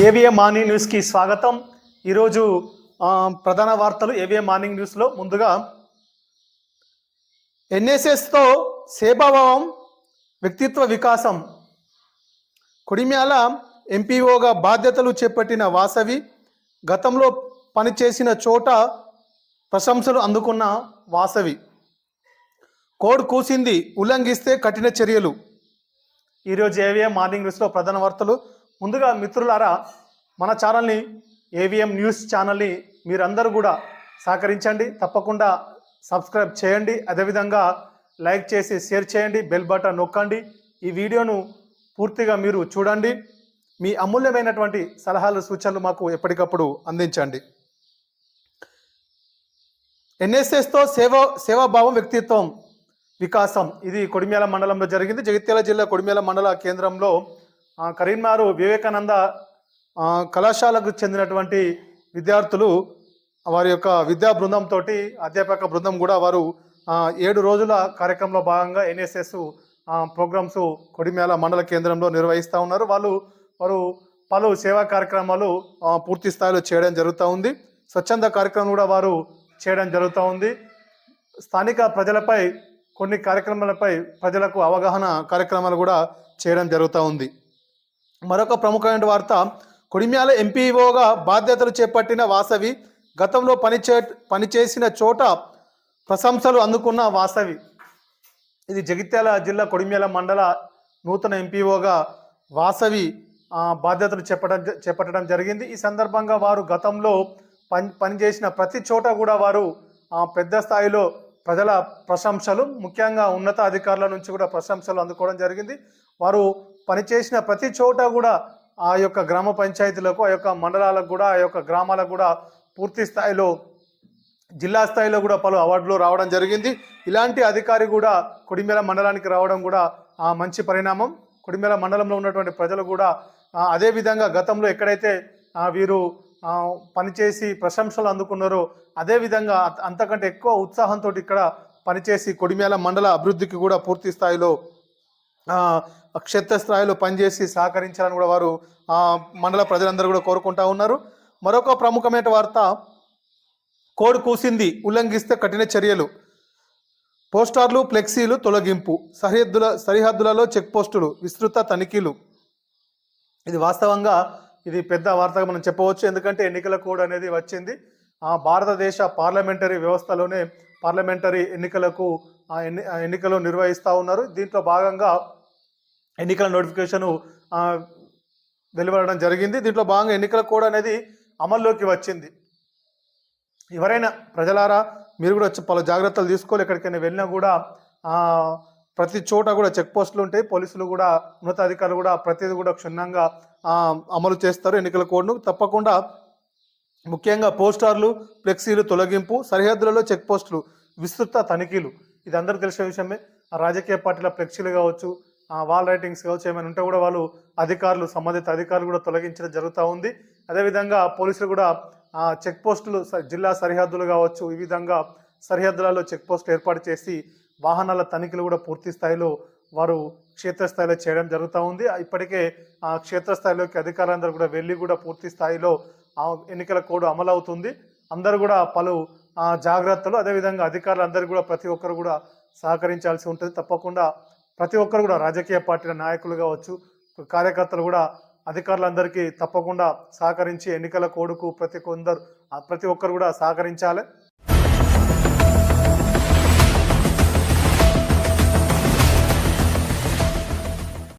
ఏవిఏ morning న్యూస్కి స్వాగతం. ఈరోజు ప్రధాన వార్తలు ఏవిఏ మార్నింగ్ న్యూస్లో. ముందుగా ఎన్ఎస్ఎస్తో సేవాభావం వ్యక్తిత్వ వికాసం. కొడిమ్యాల ఎంపీఓగా బాధ్యతలు చేపట్టిన వాసవి గతంలో పనిచేసిన చోట ప్రశంసలు అందుకున్న వాసవి. కోడ్ కూసింది ఉల్లంఘిస్తే కఠిన చర్యలు. ఈరోజు ఏవిఏ మార్నింగ్ న్యూస్లో ప్రధాన వార్తలు. ముందుగా మిత్రులారా మన ఛానల్ని ఏవిఎం న్యూస్ ఛానల్ని మీరందరూ కూడా సహకరించండి. తప్పకుండా సబ్స్క్రైబ్ చేయండి. అదేవిధంగా లైక్ చేసి షేర్ చేయండి బెల్ బటన్ నొక్కండి. ఈ వీడియోను పూర్తిగా మీరు చూడండి. మీ అమూల్యమైనటువంటి సలహాలు సూచనలు మాకు ఎప్పటికప్పుడు అందించండి. ఎన్ఎస్ఎస్తో సేవ సేవాభావం వ్యక్తిత్వం వికాసం ఇది కొడిమ్యాల మండలంలో జరిగింది. జగిత్యాల జిల్లా కొడిమ్యాల మండల కేంద్రంలో కరీంనగర్ వివేకానంద కళాశాలకు చెందినటువంటి విద్యార్థులు వారి యొక్క విద్యా బృందంతో అధ్యాపక బృందం కూడా వారు ఏడు రోజుల కార్యక్రమంలో భాగంగా ఎన్ఎస్ఎస్ ప్రోగ్రామ్స్ కొడిమేళ మండల కేంద్రంలో నిర్వహిస్తూ ఉన్నారు. వాళ్ళు వారు పలు సేవా కార్యక్రమాలు పూర్తి స్థాయిలో చేయడం జరుగుతూ ఉంది. స్వచ్ఛంద కార్యక్రమం కూడా వారు చేయడం జరుగుతూ ఉంది. స్థానిక ప్రజలపై కొన్ని కార్యక్రమాలపై ప్రజలకు అవగాహన కార్యక్రమాలు కూడా చేయడం జరుగుతూ ఉంది. మరొక ప్రముఖమైన వార్త కొడిమ్యాల ఎంపీఓగా బాధ్యతలు చేపట్టిన వాసవి గతంలో పనిచే పనిచేసిన చోట ప్రశంసలు అందుకున్న వాసవి. ఇది జగిత్యాల జిల్లా కొడిమ్యాల మండల నూతన ఎంపీఓగా వాసవి బాధ్యతలు చెప్పడం చేపట్టడం జరిగింది. ఈ సందర్భంగా వారు గతంలో పని పనిచేసిన ప్రతి చోట కూడా వారు పెద్ద స్థాయిలో ప్రజల ప్రశంసలు ముఖ్యంగా ఉన్నత అధికారుల నుంచి కూడా ప్రశంసలు అందుకోవడం జరిగింది. వారు పనిచేసిన ప్రతి చోట కూడా ఆ యొక్క గ్రామ పంచాయతీలకు ఆ యొక్క మండలాలకు కూడా ఆ యొక్క గ్రామాలకు కూడా పూర్తి స్థాయిలో జిల్లా స్థాయిలో కూడా పలు అవార్డులు రావడం జరిగింది. ఇలాంటి అధికారి కూడా కొడిమేల మండలానికి రావడం కూడా ఆ, మంచి పరిణామం. కొడిమేల మండలంలో ఉన్నటువంటి ప్రజలు కూడా అదేవిధంగా అదే విధంగా గతంలో ఎక్కడైతే వీరు పనిచేసి ప్రశంసలు అందుకున్నారో అదేవిధంగా అంత- అంతకంటే ఎక్కువ ఉత్సాహంతో ఇక్కడ పనిచేసి కొడిమేల మండల అభివృద్ధికి కూడా పూర్తి స్థాయిలో క్షేత్రస్థాయిలో పనిచేసి సహకరించాలని కూడా వారు మండల ప్రజలందరూ కూడా కోరుకుంటా ఉన్నారు. మరొక ప్రముఖమైన వార్త కోడ్ కూసింది ఉల్లంఘిస్తే కఠిన చర్యలు. పోస్టర్లు ఫ్లెక్సీలు తొలగింపు. సరిహద్దుల సరిహద్దులలో చెక్ పోస్టులు విస్తృత తనిఖీలు. ఇది వాస్తవంగా ఇది పెద్ద వార్తగా మనం చెప్పవచ్చు. ఎందుకంటే ఎన్నికల కోడ్ అనేది వచ్చింది. ఆ భారతదేశ పార్లమెంటరీ వ్యవస్థలోనే పార్లమెంటరీ ఎన్నికలకు ఆ ఎన్ని ఎన్నికలు నిర్వహిస్తూ ఉన్నారు. దీంట్లో భాగంగా ఎన్నికల నోటిఫికేషన్ వెలువడడం జరిగింది. దీంట్లో భాగంగా ఎన్నికల కోడ్ అనేది అమల్లోకి వచ్చింది. ఎవరైనా ప్రజలారా మీరు కూడా వచ్చి పలు జాగ్రత్తలు తీసుకోవాలి. ఎక్కడికైనా వెళ్ళినా కూడా ప్రతి చోట కూడా చెక్ పోస్టులు ఉంటాయి. పోలీసులు కూడా ఉన్నతాధికారులు కూడా ప్రతిదీ కూడా క్షుణ్ణంగా అమలు చేస్తారు ఎన్నికల కోడ్ను. తప్పకుండా ముఖ్యంగా పోస్టర్లు ఫ్లెక్సీలు తొలగింపు సరిహద్దులలో చెక్ పోస్టులు విస్తృత తనిఖీలు. ఇది అందరూ తెలిసిన విషయమే. రాజకీయ పార్టీల ఫ్లెక్సీలు కావచ్చు వాల్ రైటింగ్స్ కావచ్చు ఏమైనా ఉంటే కూడా వాళ్ళు అధికారులు సంబంధిత అధికారులు కూడా తొలగించడం జరుగుతూ ఉంది. అదేవిధంగా పోలీసులు కూడా చెక్ పోస్టులు జిల్లా సరిహద్దులు కావచ్చు ఈ విధంగా సరిహద్దులలో చెక్ పోస్టులు ఏర్పాటు చేసి వాహనాల తనిఖీలు కూడా పూర్తి స్థాయిలో వారు క్షేత్రస్థాయిలో చేయడం జరుగుతూ ఉంది. ఇప్పటికే ఆ క్షేత్రస్థాయిలోకి అధికారులందరూ కూడా వెళ్ళి కూడా పూర్తి స్థాయిలో ఎన్నికల కోడ్ అమలు అవుతుంది అందరూ కూడా పలు జాగ్రత్తలు అదేవిధంగా అధికారులందరూ కూడా ప్రతి ఒక్కరు కూడా సహకరించాల్సి ఉంటుంది. తప్పకుండా ప్రతి ఒక్కరు కూడా రాజకీయ పార్టీల నాయకులు కావచ్చు కార్యకర్తలు కూడా అధికారులందరికీ తప్పకుండా సహకరించి ఎన్నికల కోడ్కు ప్రతి కొందరు ప్రతి ఒక్కరు కూడా సహకరించాలి.